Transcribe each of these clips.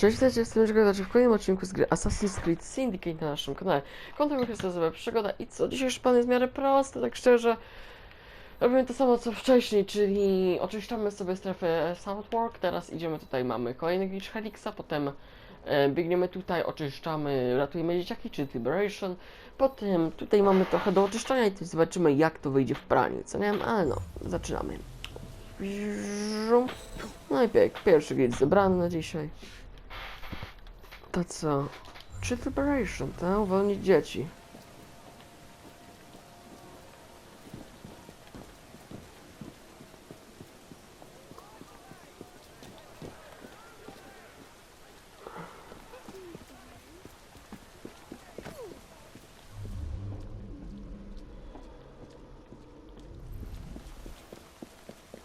Cześć, witajcie, jestem Żegada, w kolejnym odcinku z gry Assassin's Creed Syndicate na naszym kanale. Jest nazywa Przygoda i co? Dzisiejszy plan jest w miarę prosty, tak szczerze. Robimy to samo co wcześniej, czyli oczyszczamy sobie strefę Southwark, teraz idziemy tutaj, mamy kolejny glitch Helixa, potem e, biegniemy tutaj, oczyszczamy, ratujemy dzieciaki, czyli Liberation, potem tutaj mamy trochę do oczyszczania i zobaczymy jak to wyjdzie w praniu, co nie? Ale no, zaczynamy. No i pierwszy glitch zebrany na dzisiaj. To co? Czy Liberation, tak? Uwolnić dzieci.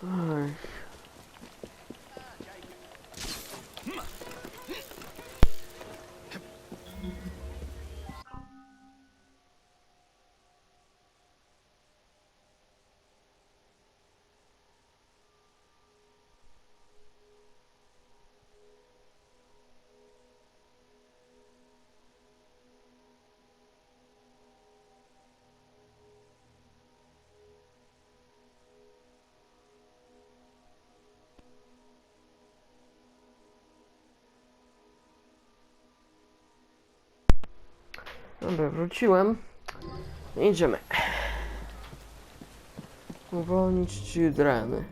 Ach. Dobra, wróciłem. Idziemy. Uwolnić childreny.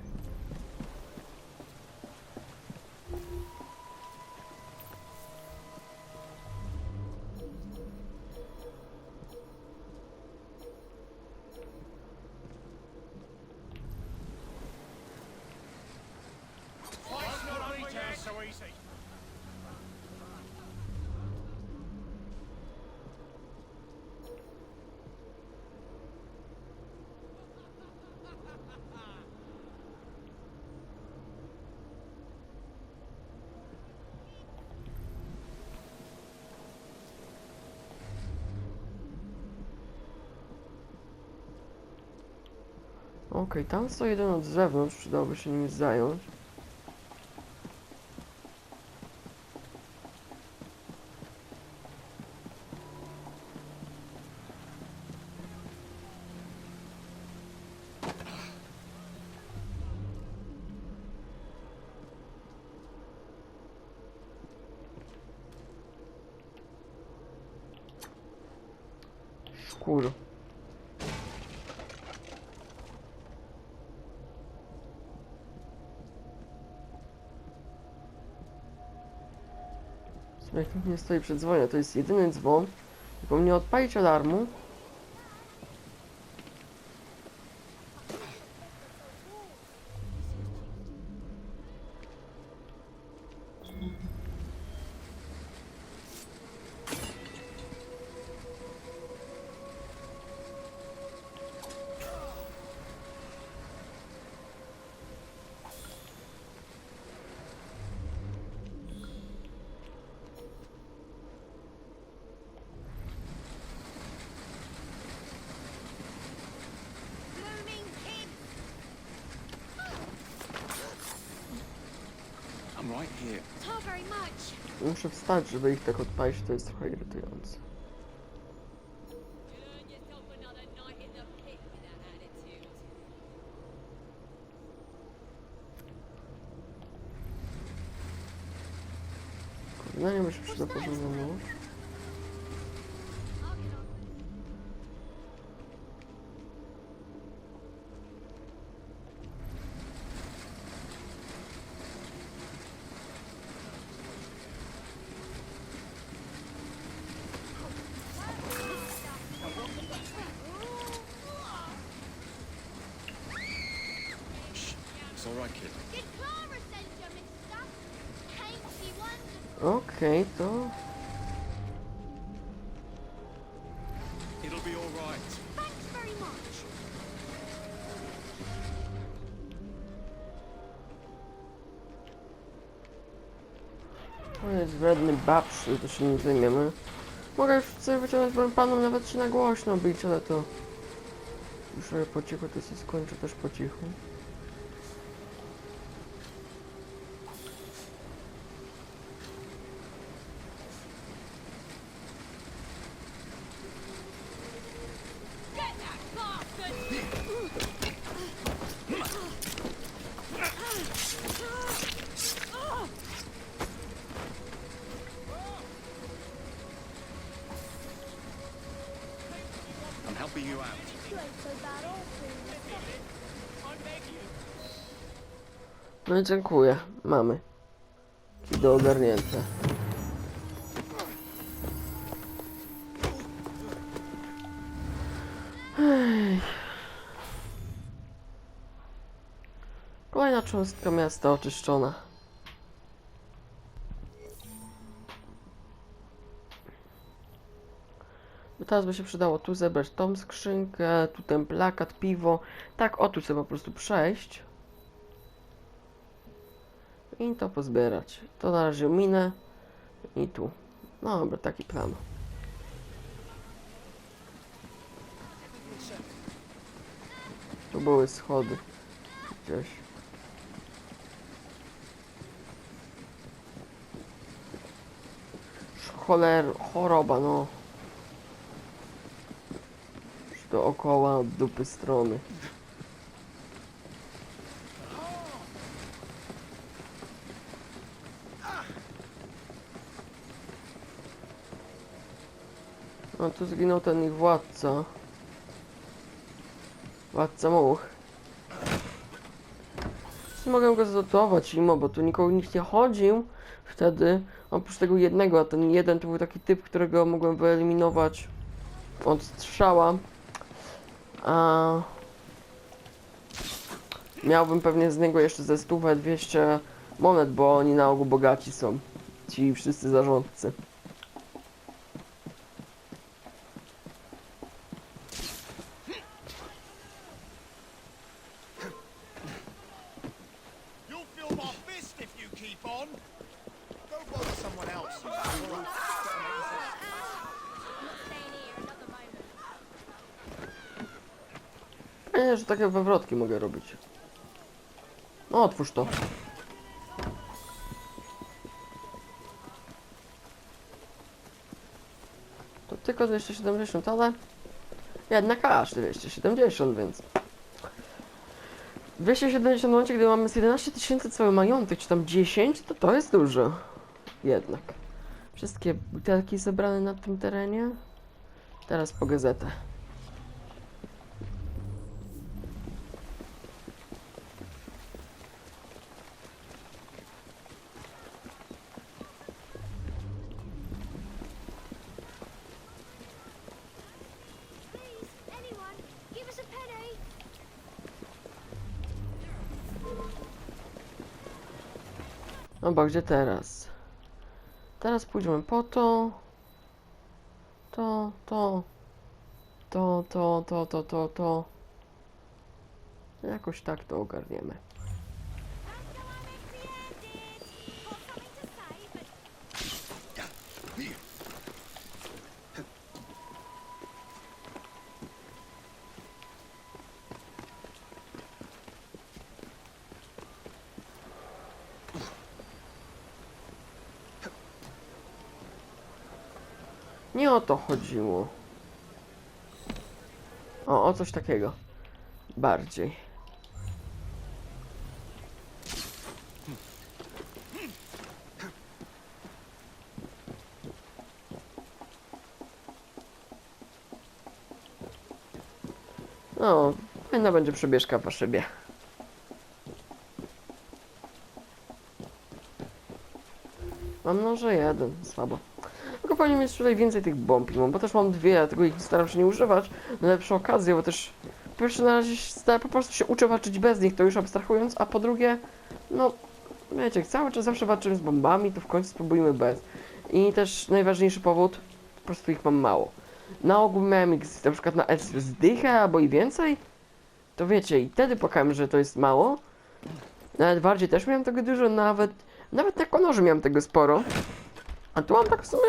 Okej, tam stoi jeden od zewnątrz, przydałoby się nim zająć. Jak nikt nie stoi przed dzwonem, to jest jedyny dzwon. Tylko nie odpalić alarmu. Right here. Not very much. Muszę wstać, żeby ich tak odpalić, to jest trochę irytujące. Earn yourself another night in the pit with that attitude. Kurde, nie by się przydał porządny Okej, to... It'll be all right. Thanks very much. To jest wredny babszy, to się nie zajmiemy. Mogę już sobie wyciągnąć broń panom, nawet się na głośno bić, ale to... Już sobie po cichu to się skończy też po cichu. No i dziękuję. Mamy. Do ogarnięte. Ej. Kolejna cząstka miasta oczyszczona. No Teraz by się przydało tu zebrać tą skrzynkę, tu ten plakat, piwo. Tak, o tu chcę po prostu przejść. I to pozbierać. To na razie minę. I tu. No dobra, taki plan. Tu były schody. Gdzieś. Choler, choroba, no. Dookoła dupy strony. No tu zginął ten ich władca. Władca much. Mogę go zdotować imo, bo tu nikogo nikt nie chodził wtedy. Oprócz tego jednego, a ten jeden to był taki typ, którego mogłem wyeliminować od strzała. A miałbym pewnie z niego jeszcze ze stówę 200 monet, bo oni na ogół bogaci są. Ci wszyscy zarządcy. Fajnie, że takie wywrotki mogę robić. No, otwórz to. To tylko 270, ale jednak aż 270, więc 270 w momencie, gdy mamy z 11 tysięcy cały majątek, czy tam 10, to to jest dużo. Jednak. Wszystkie butelki zebrane na tym terenie. Teraz po gazetę. Dobra, gdzie teraz? Teraz pójdziemy po to. To, to. To, to, to, to, to, to. Jakoś tak to ogarniemy. To chodziło. O, o coś takiego. Bardziej. No, fajna będzie przebieżka po szybie. Mam noże jeden, słabo. Powinien mieć tutaj więcej tych bomb, bo też mam dwie, dlatego ich staram się nie używać. Na lepsze okazje, bo też po pierwsze na razie sta- po prostu się uczę walczyć bez nich, to już abstrahując, a po drugie, no wiecie, cały czas zawsze walczymy z bombami, to w końcu spróbujmy bez. I też najważniejszy powód, po prostu ich mam mało. Na ogół miałem ich z- na przykład na S zdychę albo i więcej, to wiecie, i wtedy płakałem, że to jest mało. Nawet bardziej też miałem tego dużo, nawet, nawet na konorze miałem tego sporo. A tu mam tak w sumie,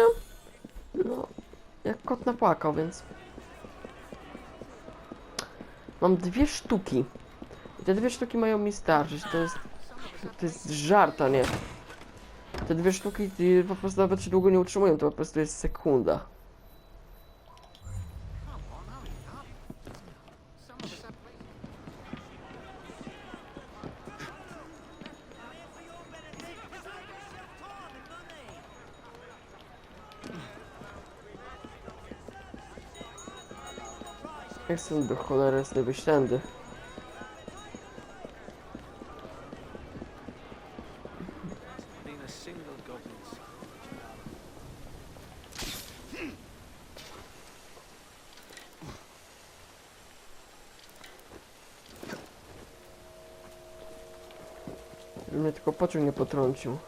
kot napłakał, więc... Mam dwie sztuki. I te dwie sztuki mają mi starczyć, to jest... To jest żart, a nie. Te dwie sztuki y, po prostu nawet się długo nie utrzymują, to po prostu jest sekunda. Są do cholery jasnej wyślędy. Mnie tylko pociąg nie potrącił.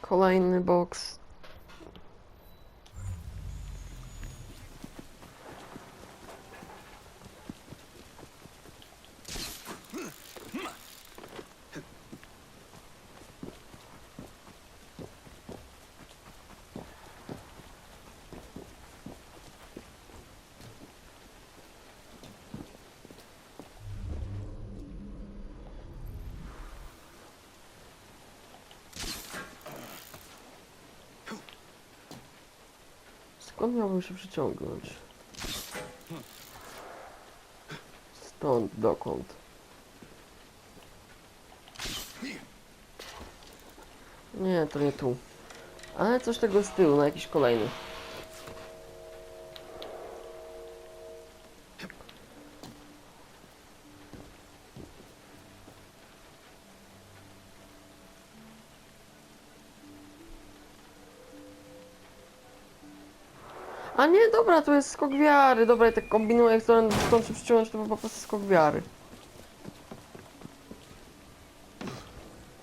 Kolejny boks. Skąd miałbym się przyciągnąć? Stąd dokąd? Nie, to nie tu. Ale coś tego z tyłu, na jakiś kolejny. Dobra, to jest skok wiary. Dobra, ja tak kombinuję, jak stąd się przyciągnąć, to po prostu skok wiary.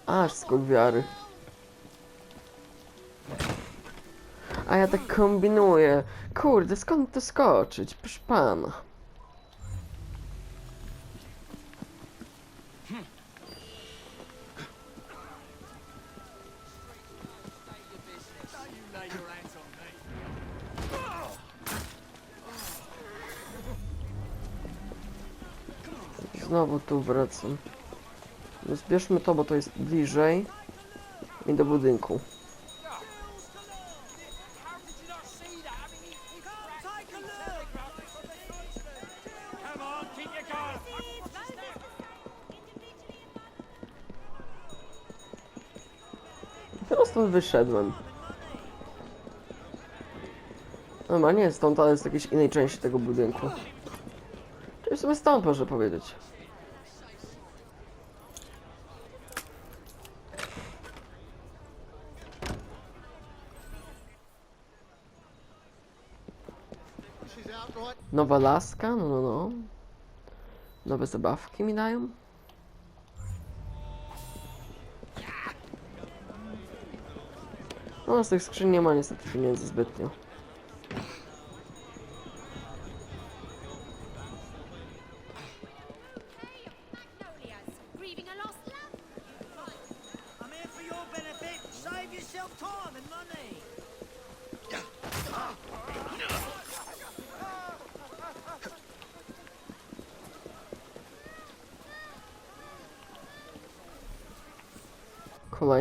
Aż skok wiary. A ja tak kombinuję. Kurde, skąd to skoczyć? Proszę pana. Znowu tu wracam. Zbierzmy to, bo to jest bliżej. I do budynku. Dopiero stąd wyszedłem. Dobra, nie stąd, ale z jakiejś innej części tego budynku. Czyli w sumie stąd można powiedzieć. Nowa laska? No, no, no. Nowe zabawki mi dają. No, z tych skrzyń nie ma niestety pieniędzy zbytnio.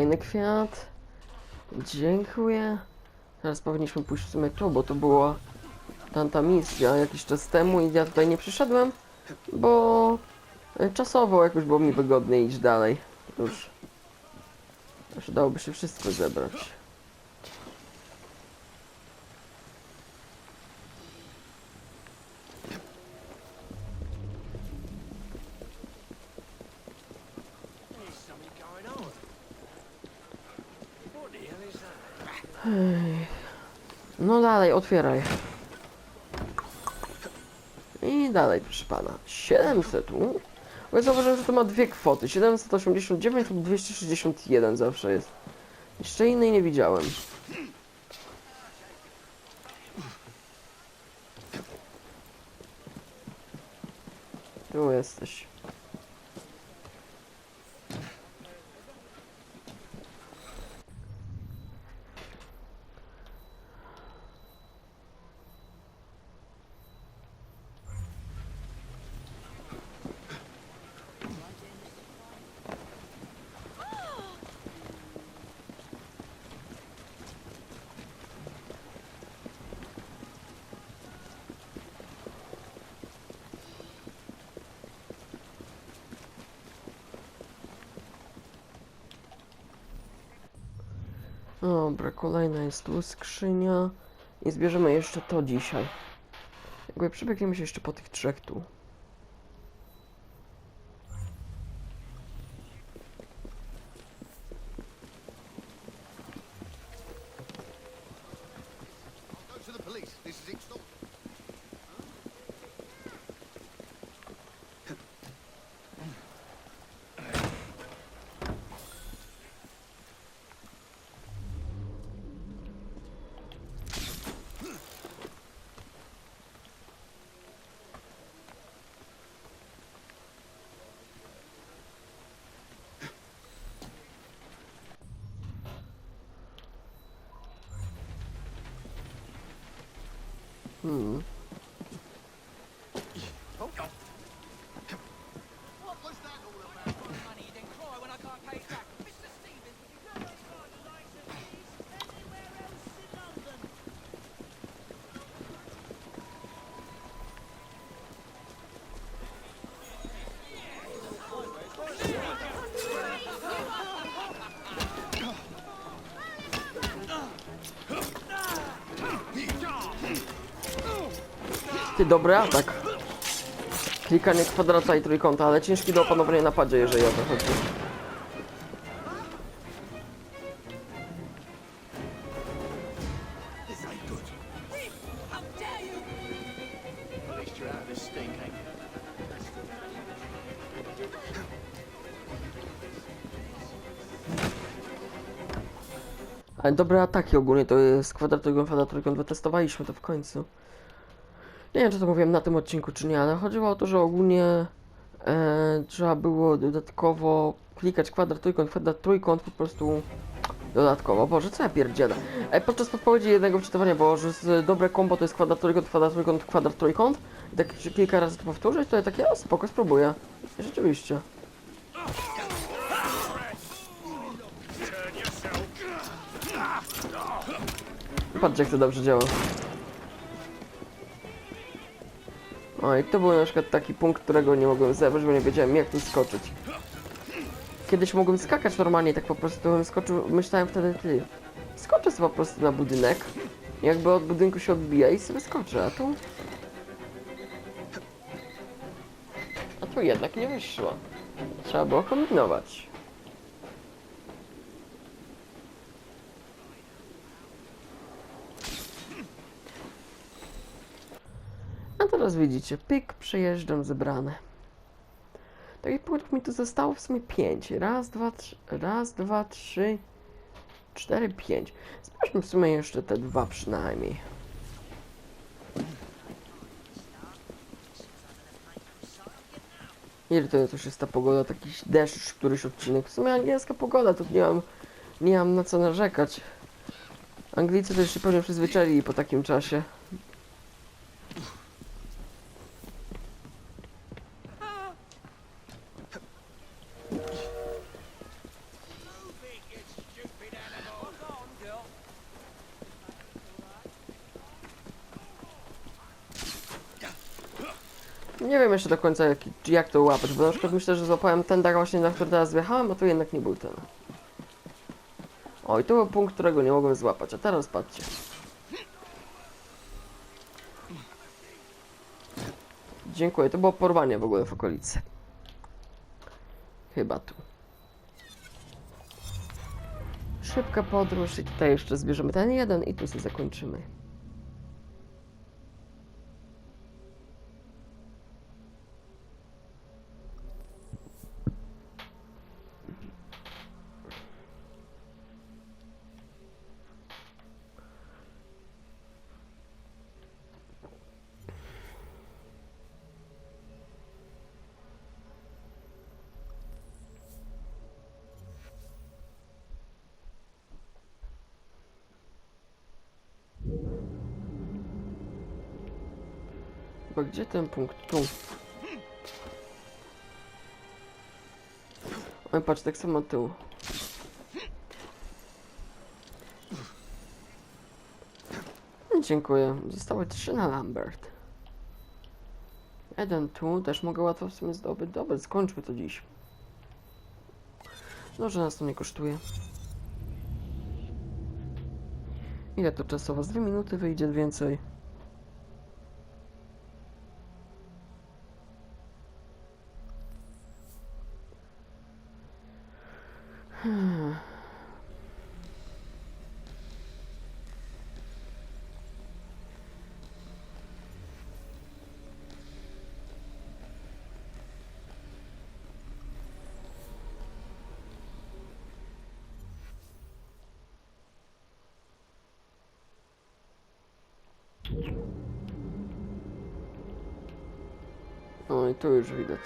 Kolejny kwiat. Dziękuję. Teraz powinniśmy pójść w sumie tu, bo to była tamta misja jakiś czas temu i ja tutaj nie przyszedłem, bo e, czasowo jakoś było mi wygodniej iść dalej. Już. Już dałoby się wszystko zebrać. No dalej, otwieraj. I dalej, proszę pana. 700 tu. Bo ja zauważyłem, że to ma dwie kwoty. 789 lub 261 zawsze jest. Jeszcze innej nie widziałem. Dobra, kolejna jest tu skrzynia. I zbierzemy jeszcze to dzisiaj. Jakby przebiegniemy się jeszcze po tych trzech tu. Hmm. Ty, dobry atak. Klikanie kwadrata i trójkąta, ale ciężki do opanowania na padzie, jeżeli o to chodzi. Ale dobre ataki ogólnie to jest kwadrat, trójkąt, kwadrat, trójkąt. Wytestowaliśmy to w końcu. Nie wiem, czy to mówiłem na tym odcinku, czy nie, ale chodziło o to, że ogólnie e, trzeba było dodatkowo klikać kwadrat, trójkąt, kwadrat, trójkąt po prostu dodatkowo. Boże, co ja pierdzielę. E, podczas podpowiedzi jednego wczytywania było, że z dobre kombo to jest kwadrat, trójkąt, kwadrat, trójkąt, kwadrat, trójkąt. I tak kilka razy to powtórzyć, to ja takie, o spoko, spróbuję. Rzeczywiście. Patrzcie, jak to dobrze działa. O, i to był na przykład taki punkt, którego nie mogłem zebrać, bo nie wiedziałem jak tu skoczyć. Kiedyś mogłem skakać normalnie, tak po prostu bym skoczył, myślałem wtedy, ty, skoczę sobie po prostu na budynek, jakby od budynku się odbija i sobie skoczę, a tu... A tu jednak nie wyszło. Trzeba było kombinować. A teraz widzicie, pyk, przejeżdżam zebrane. Takich punktów mi tu zostało w sumie 5. Raz, dwa, trzy, raz, dwa, trzy, cztery, pięć. Sprawdźmy w sumie jeszcze te dwa przynajmniej. Ile to już jest ta pogoda? Taki deszcz, któryś odcinek. W sumie angielska pogoda, tu nie mam, nie mam na co narzekać. Anglicy też się pewnie przyzwyczaili po takim czasie. Nie wiem jeszcze do końca jak, jak to łapać, bo na przykład myślę, że złapałem ten dar właśnie, na który teraz wjechałem, a to jednak nie był ten. O, i to był punkt, którego nie mogłem złapać, a teraz patrzcie. Dziękuję, to było porwanie w ogóle w okolicy. Chyba tu. Szybka podróż i tutaj jeszcze zbierzemy ten jeden i tu sobie zakończymy. Gdzie ten punkt? Tu. Oj, patrz, tak samo tył. Dziękuję. Zostały trzy na Lambert. Jeden tu, też mogę łatwo w sumie zdobyć. Dobra, skończmy to dziś. No, że nas to nie kosztuje. Ile to czasowo? Z dwie minuty wyjdzie więcej. No i tu już widać.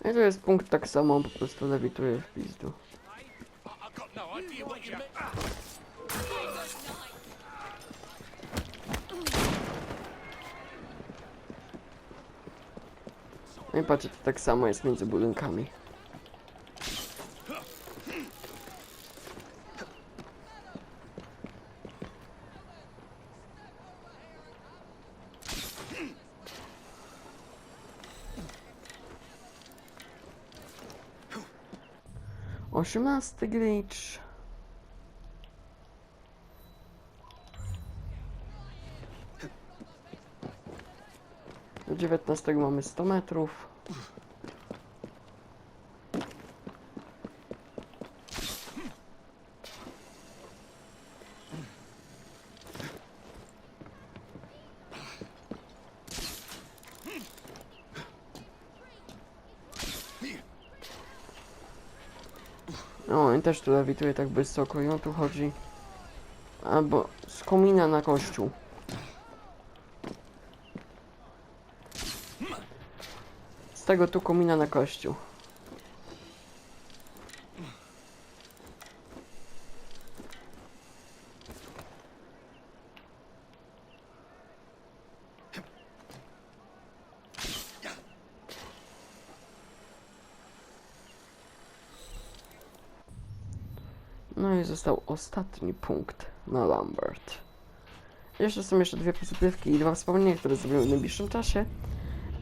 I to jest punkt tak samo, po prostu lewituje w pizdu. No i patrzcie, to tak samo jest między budynkami. Osiemnasty glitch. Do 19 mamy 100 metrów. O, i też tu lewituje tak wysoko i o tu chodzi. Albo z komina na kościół. Z tego tu komina na kościół. No i został ostatni punkt na Lambert. Jeszcze są jeszcze dwie pozytywki i dwa wspomnienia, które zrobimy w najbliższym czasie.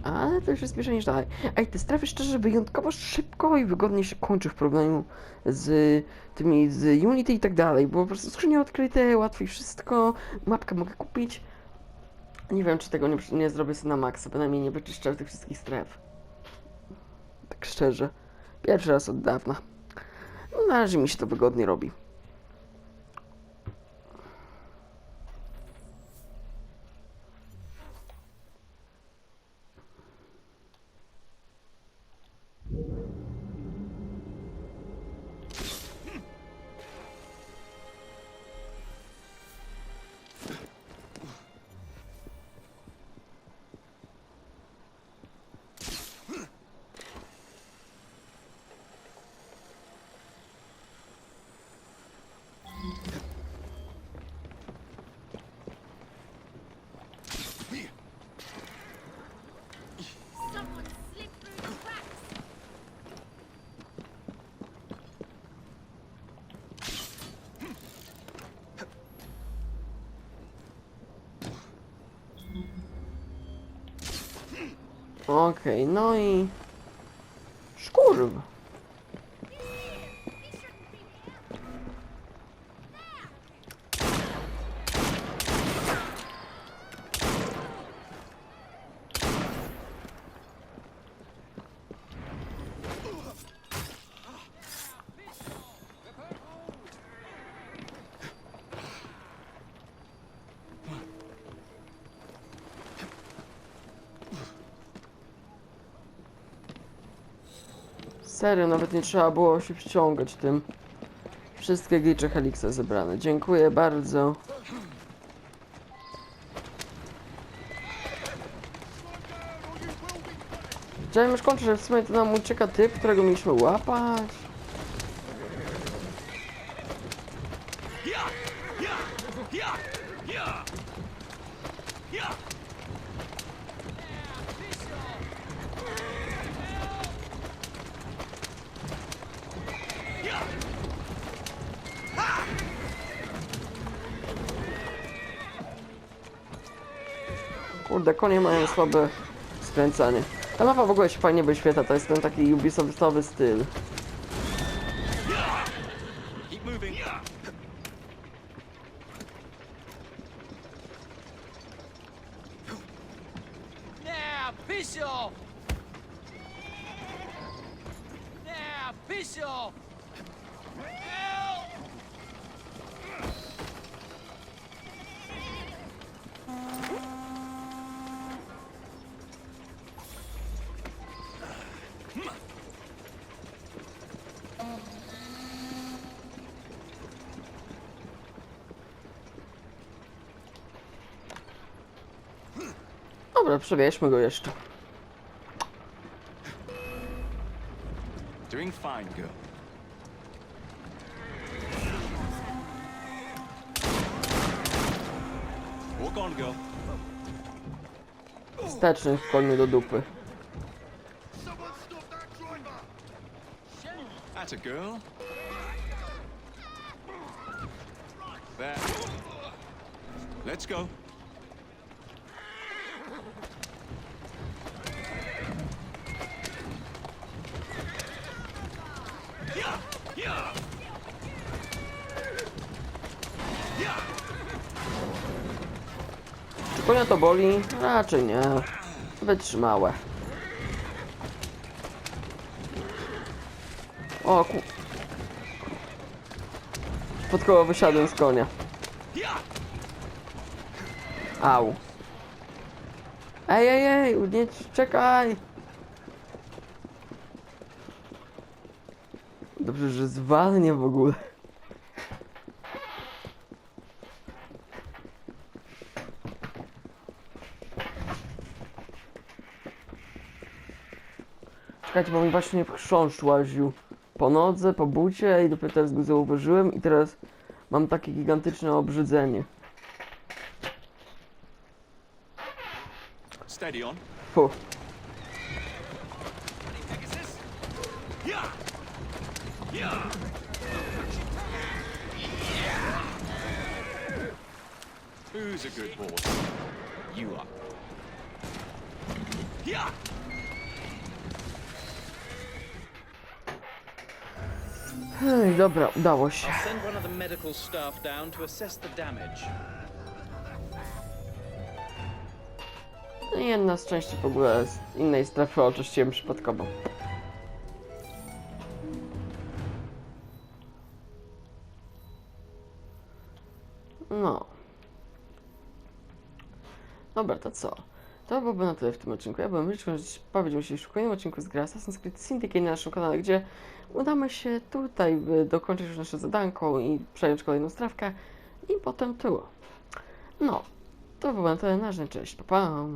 Ale to już jest bliżej niż dalej. Ej, te strefy szczerze wyjątkowo szybko i wygodnie się kończy w porównaniu z tymi z Unity i tak dalej, bo po prostu skrzynie odkryte, łatwiej wszystko, mapkę mogę kupić. Nie wiem, czy tego nie, nie zrobię sobie na maksa, bynajmniej nie wyczyszczę tych wszystkich stref. Tak szczerze. Pierwszy raz od dawna. No, na razie mi się to wygodnie robi. Okej, no i... Szkurw. Serio, nawet nie trzeba było się wciągać tym. Wszystkie glicze Helixa zebrane. Dziękuję bardzo. Chciałem już kończyć, że w sumie to nam ucieka typ, którego mieliśmy łapać. Yeah. Kurde, konie mają słabe skręcanie. Ta mapa w ogóle się fajnie wyświetla, to jest ten taki Ubisoftowy styl. Dobra, przewieźmy go jeszcze. Doing fine, girl. Walk on, girl. Wsteczny w koniu do dupy. That's a girl. There. Let's go. Konia to boli? Raczej nie. Wytrzymałe. O ku... Przypadkowo wysiadłem z konia. Au. Ej, ej, ej, nie czekaj! Dobrze, że zwalnie w ogóle. Czekajcie, bo mi właśnie chrząszcz łaził po nodze, po bucie i dopiero teraz go zauważyłem i teraz mam takie gigantyczne obrzydzenie. Steady on. Fu. Who's a good horse? You are. Ej, dobra, udało się. I'll send one of the medical staff down to assess the damage. No Jedna z części w ogóle z innej strefy oczyściłem przypadkowo. No. Dobra, to co? To byłoby na tyle w tym odcinku. Ja byłem Ryczką, powiedział się w kolejnym odcinku z gry Assassin's Creed Syndicate na naszym kanale, gdzie udamy się tutaj dokończyć już nasze zadanko i przejąć kolejną strawkę i potem tyło. No, to było na tyle. Na razie, cześć, pa, pa.